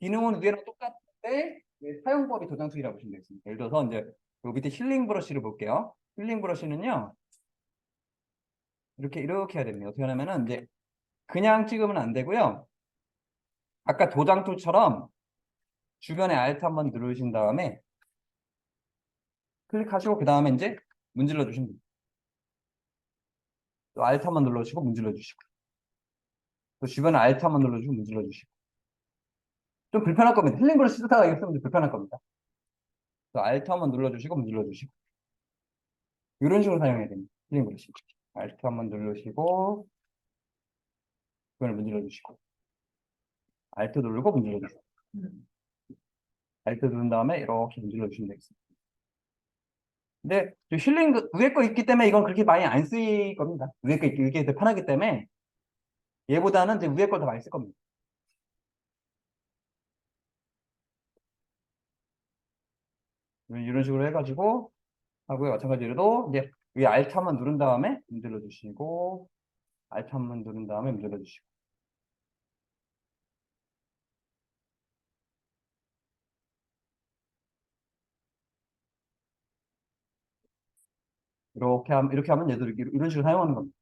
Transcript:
기능은 위에랑 똑같은데 네, 사용법이 도장투기라고 보시면 되겠습니다. 예를 들어서 이제 요 밑에 힐링 브러쉬를 볼게요. 힐링 브러쉬는요. 이렇게 이렇게 해야 됩니다. 어떻게 하냐면은 이제 그냥 찍으면 안 되고요. 아까 도장 툴처럼 주변에 Alt 한번 누르신 다음에 클릭하시고 그 다음에 이제 문질러 주시면 됩니다. 또 Alt 한번 눌러주시고 문질러 주시고 또 주변에 Alt 한번 눌러주시고 문질러 주시고 좀 불편할 겁니다. 힐링 브러쉬 쓰다가 이거 쓰면 좀 불편할 겁니다. 또 Alt 한번 눌러주시고 문질러 주시고 이런 식으로 사용해야 됩니다. 힐링 브러쉬 Alt 한번 누르시고 주변을 문질러 주시고 Alt 누르고 문질러 주시고 Alt 누른 다음에 이렇게 문질러 주시면 되겠습니다. 근데 저 힐링 그 위에 거 있기 때문에 이건 그렇게 많이 안 쓰일 겁니다. 위에 거 이게 더 편하기 때문에 얘보다는 이제 위에 걸 더 많이 쓸 겁니다. 이런 식으로 해가지고 하고요. 마찬가지로 이제 위 Alt 한번 누른 다음에 문질러 주시고 Alt 한번 누른 다음에 문질러 주시고 이렇게 하면 이렇게 하면 얘들 이런 식으로 사용하는 겁니다.